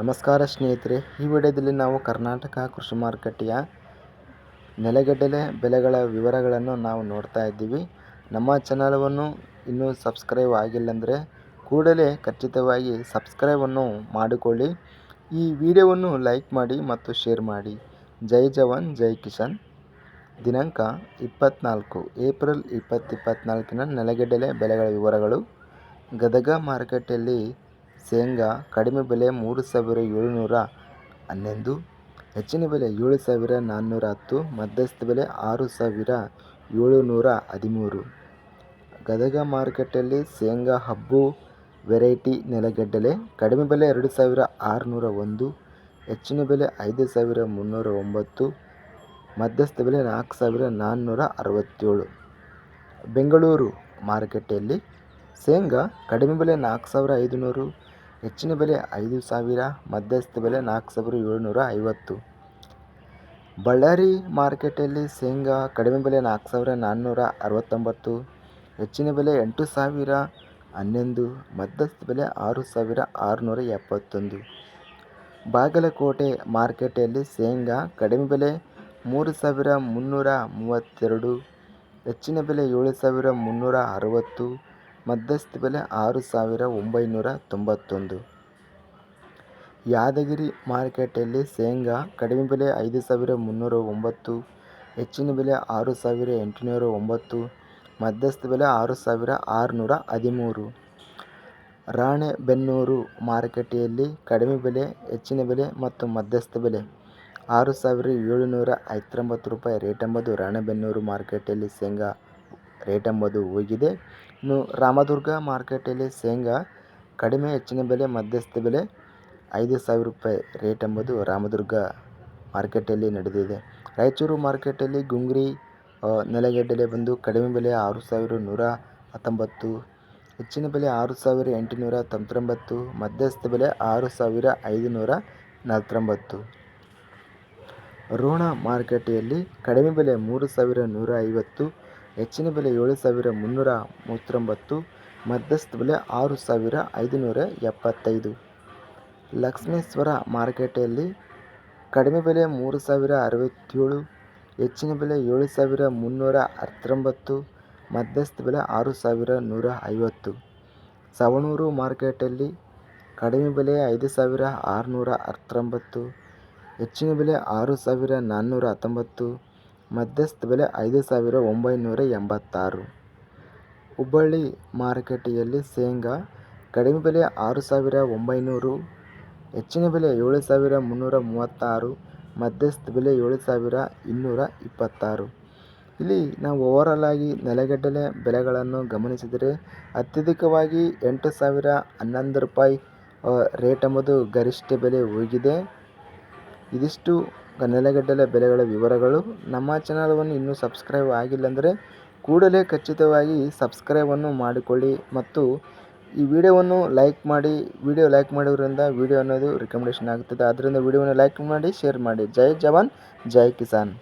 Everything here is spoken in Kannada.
ನಮಸ್ಕಾರ ಸ್ನೇಹಿತರೆ. ಈ ವಿಡಿಯೋದಲ್ಲಿ ನಾವು ಕರ್ನಾಟಕ ಕೃಷಿ ಮಾರುಕಟ್ಟೆಯ ನೆಲಗಡಲೆ ಬೆಲೆಗಳ ವಿವರಗಳನ್ನು ನಾವು ನೋಡ್ತಾ ಇದ್ದೀವಿ. ನಮ್ಮ ಚಾನಲವನ್ನು ಇನ್ನೂ ಸಬ್ಸ್ಕ್ರೈಬ್ ಆಗಿಲ್ಲಂದರೆ ಕೂಡಲೇ ಖಚಿತವಾಗಿ ಸಬ್ಸ್ಕ್ರೈಬನ್ನು ಮಾಡಿಕೊಳ್ಳಿ. ಈ ವಿಡಿಯೋವನ್ನು ಲೈಕ್ ಮಾಡಿ ಮತ್ತು ಶೇರ್ ಮಾಡಿ. ಜೈ ಜವಾನ್, ಜೈ ಕಿಸಾನ್. ದಿನಾಂಕ ಇಪ್ಪತ್ತ್ನಾಲ್ಕು ಏಪ್ರಿಲ್ ಇಪ್ಪತ್ತು ಇಪ್ಪತ್ತ್ನಾಲ್ಕಿನ ನೆಲಗಡಲೆ ಬೆಲೆಗಳ ವಿವರಗಳು. ಗದಗ ಮಾರುಕಟ್ಟೆಯಲ್ಲಿ ಶೇಂಗಾ ಕಡಿಮೆ ಬೆಲೆ ಮೂರು ಸಾವಿರ ಏಳುನೂರ ಹನ್ನೊಂದು, ಹೆಚ್ಚಿನ ಬೆಲೆ ಏಳು ಸಾವಿರ ನಾನ್ನೂರ ಹತ್ತು, ಮಧ್ಯಸ್ಥ ಬೆಲೆ ಆರು ಸಾವಿರ ಏಳುನೂರ ಹದಿಮೂರು. ಗದಗ ಮಾರುಕಟ್ಟೆಯಲ್ಲಿ ಶೇಂಗಾ ಹಬ್ಬು ವೆರೈಟಿ ನೆಲಗಡಲೆ ಕಡಿಮೆ ಬೆಲೆ ಎರಡು ಸಾವಿರ ಆರುನೂರ ಒಂದು, ಹೆಚ್ಚಿನ ಬೆಲೆ ಐದು ಸಾವಿರ ಮುನ್ನೂರ ಒಂಬತ್ತು, ಮಧ್ಯಸ್ಥ ಬೆಲೆ ನಾಲ್ಕು ಸಾವಿರ ನಾನ್ನೂರ ಅರವತ್ತೇಳು. ಬೆಂಗಳೂರು ಮಾರುಕಟ್ಟೆಯಲ್ಲಿ ಶೇಂಗಾ ಕಡಿಮೆ ಬೆಲೆ ನಾಲ್ಕು ಸಾವಿರ ಐದುನೂರು ಹೆಚ್ಚಿನ ಬೆಲೆ ಐದು ಸಾವಿರ, ಮಧ್ಯಸ್ಥ ಬೆಲೆ ನಾಲ್ಕು ಸಾವಿರ ಏಳುನೂರ ಐವತ್ತು. ಬಳ್ಳಾರಿ ಮಾರ್ಕೆಟಲ್ಲಿ ಶೇಂಗಾ ಕಡಿಮೆ ಬೆಲೆ ನಾಲ್ಕು ಸಾವಿರ ನಾನ್ನೂರ ಅರವತ್ತೊಂಬತ್ತು. ಹೆಚ್ಚಿನ ಬೆಲೆ ಎಂಟು ಸಾವಿರ ಹನ್ನೊಂದು, ಮಧ್ಯಸ್ಥ ಬೆಲೆ ಆರು ಸಾವಿರ ಆರುನೂರ ಎಪ್ಪತ್ತೊಂದು. ಬಾಗಲಕೋಟೆ ಮಾರ್ಕೆಟಲ್ಲಿ ಶೇಂಗಾ ಕಡಿಮೆ ಬೆಲೆ ಮೂರು ಸಾವಿರ ಮುನ್ನೂರ ಮೂವತ್ತೆರಡು. ಹೆಚ್ಚಿನ ಬೆಲೆ ಏಳು ಸಾವಿರ ಮುನ್ನೂರ ಅರವತ್ತು. ಮಧ್ಯಸ್ಥ ಬೆಲೆ ಆರು ಸಾವಿರ ಒಂಬೈನೂರ ತೊಂಬತ್ತೊಂದು. ಯಾದಗಿರಿ ಮಾರುಕಟ್ಟೆಯಲ್ಲಿ ಶೇಂಗಾ ಕಡಿಮೆ ಬೆಲೆ ಐದು ಸಾವಿರ ಮುನ್ನೂರ ಒಂಬತ್ತು, ಹೆಚ್ಚಿನ ಬೆಲೆ ಆರು ಸಾವಿರ ಎಂಟುನೂರ ಒಂಬತ್ತು, ಮಧ್ಯಸ್ಥ ಬೆಲೆ ಆರು ಸಾವಿರ ಆರುನೂರ ಹದಿಮೂರು. ರಾಣೆಬೆನ್ನೂರು ಮಾರುಕಟ್ಟೆಯಲ್ಲಿ ಕಡಿಮೆ ಬೆಲೆ, ಹೆಚ್ಚಿನ ಬೆಲೆ ಮತ್ತು ಮಧ್ಯಸ್ಥ ಬೆಲೆ ಆರು ಸಾವಿರ ಏಳುನೂರ ಹತ್ತೊಂಬತ್ತು ರೂಪಾಯಿ. ರೇಟ್ ಎಂಬುದು ರಾಣೆಬೆನ್ನೂರು ಮಾರುಕಟ್ಟೆಯಲ್ಲಿ ಶೇಂಗಾ ರೇಟ್ ಎಂಬುದು ಹೋಗಿದೆ ಇನ್ನು ರಾಮದುರ್ಗ ಮಾರ್ಕೆಟಲ್ಲಿ ಶೇಂಗಾ ಕಡಿಮೆ, ಹೆಚ್ಚಿನ ಬೆಲೆ, ಮಧ್ಯಸ್ಥ ಬೆಲೆ ಐದು ಸಾವಿರ ರೂಪಾಯಿ ರೇಟ್ ಎಂಬುದು ರಾಮದುರ್ಗ ಮಾರ್ಕೆಟಲ್ಲಿ ನಡೆದಿದೆ. ರಾಯಚೂರು ಮಾರ್ಕೆಟಲ್ಲಿ ಗುಂಗ್ರಿ ನೆಲಗಡಲೆ ಬಂದು ಕಡಿಮೆ ಬೆಲೆ ಆರು ಸಾವಿರ ನೂರ ಹತ್ತೊಂಬತ್ತು, ಹೆಚ್ಚಿನ ಬೆಲೆ ಆರು ಸಾವಿರ ಎಂಟುನೂರ ತೊಂಬತ್ತೊಂಬತ್ತು, ಮಧ್ಯಸ್ಥ ಬೆಲೆ ಆರು ಸಾವಿರ ಐದುನೂರ ನಲವತ್ತೊಂಬತ್ತು. ರೋಣ ಮಾರುಕಟ್ಟೆಯಲ್ಲಿ ಕಡಿಮೆ ಬೆಲೆ ಮೂರು ಸಾವಿರ ನೂರ ಐವತ್ತು ಹೆಚ್ಚಿನ ಬೆಲೆ ಏಳು ಸಾವಿರ ಮುನ್ನೂರ ಮೂವತ್ತೊಂಬತ್ತು, ಮಧ್ಯಸ್ಥ ಬೆಲೆ ಆರು ಸಾವಿರ ಐದುನೂರ ಎಪ್ಪತ್ತೈದು. ಲಕ್ಷ್ಮೇಶ್ವರ ಮಾರುಕಟ್ಟೆಯಲ್ಲಿ ಕಡಿಮೆ ಬೆಲೆ ಮೂರು ಸಾವಿರ ಅರವತ್ತೇಳು, ಹೆಚ್ಚಿನ ಬೆಲೆ ಏಳು ಸಾವಿರ ಮುನ್ನೂರ ಹತ್ತೊಂಬತ್ತು, ಮಧ್ಯಸ್ಥ ಬೆಲೆ ಆರು ಸಾವಿರ ನೂರ ಐವತ್ತು. ಸವಣೂರು ಮಾರ್ಕೆಟಲ್ಲಿ ಕಡಿಮೆ ಬೆಲೆ ಐದು ಸಾವಿರ ಆರುನೂರ ಹತ್ತೊಂಬತ್ತು, ಹೆಚ್ಚಿನ ಬೆಲೆ ಆರು ಸಾವಿರ ನಾನ್ನೂರ ಹತ್ತೊಂಬತ್ತು ಮಧ್ಯಸ್ಥ ಬೆಲೆ ಐದು ಸಾವಿರ ಒಂಬೈನೂರ ಎಂಬತ್ತಾರು. ಹುಬ್ಬಳ್ಳಿ ಮಾರುಕಟ್ಟೆಯಲ್ಲಿ ಶೇಂಗಾ ಕಡಿಮೆ ಬೆಲೆ ಆರು ಸಾವಿರ ಒಂಬೈನೂರು, ಹೆಚ್ಚಿನ ಬೆಲೆ ಏಳು ಸಾವಿರ ಮುನ್ನೂರ ಮೂವತ್ತಾರು, ಮಧ್ಯಸ್ಥ ಬೆಲೆ ಏಳು ಸಾವಿರ ಇನ್ನೂರ ಇಪ್ಪತ್ತಾರು. ಇಲ್ಲಿ ನಾವು ಓವರಾಲ್ ಆಗಿ ನೆಲಗಡಲೆ ಬೆಲೆಗಳನ್ನು ಗಮನಿಸಿದರೆ ಅತ್ಯಧಿಕವಾಗಿ ಎಂಟು ಸಾವಿರ ಹನ್ನೊಂದು ರೂಪಾಯಿ ರೇಟ್ ಎಂಬುದು ಗರಿಷ್ಠ ಬೆಲೆ ಹೋಗಿದೆ. ಇದಿಷ್ಟು ನೆಲಗಡಲೆ ಬೆಲೆಗಳ ವಿವರಗಳು. ನಮ್ಮ ಚಾನಲ್ವನ್ನು ಇನ್ನೂ ಸಬ್ಸ್ಕ್ರೈಬ್ ಆಗಿಲ್ಲ ಅಂದರೆ ಕೂಡಲೇ ಖಚಿತವಾಗಿ ಸಬ್ಸ್ಕ್ರೈಬನ್ನು ಮಾಡಿಕೊಳ್ಳಿ ಮತ್ತು ಈ ವಿಡಿಯೋವನ್ನು ಲೈಕ್ ಮಾಡಿ, ವಿಡಿಯೋ ಲೈಕ್ ಮಾಡೋದ್ರಿಂದ ವಿಡಿಯೋ ಅನ್ನೋದು ರಿಕಮೆಂಡೇಷನ್ ಆಗುತ್ತದೆ. ಆದ್ದರಿಂದ ವಿಡಿಯೋವನ್ನು ಲೈಕ್ ಮಾಡಿ, ಶೇರ್ ಮಾಡಿ. ಜೈ ಜವಾನ್, ಜೈ ಕಿಸಾನ್.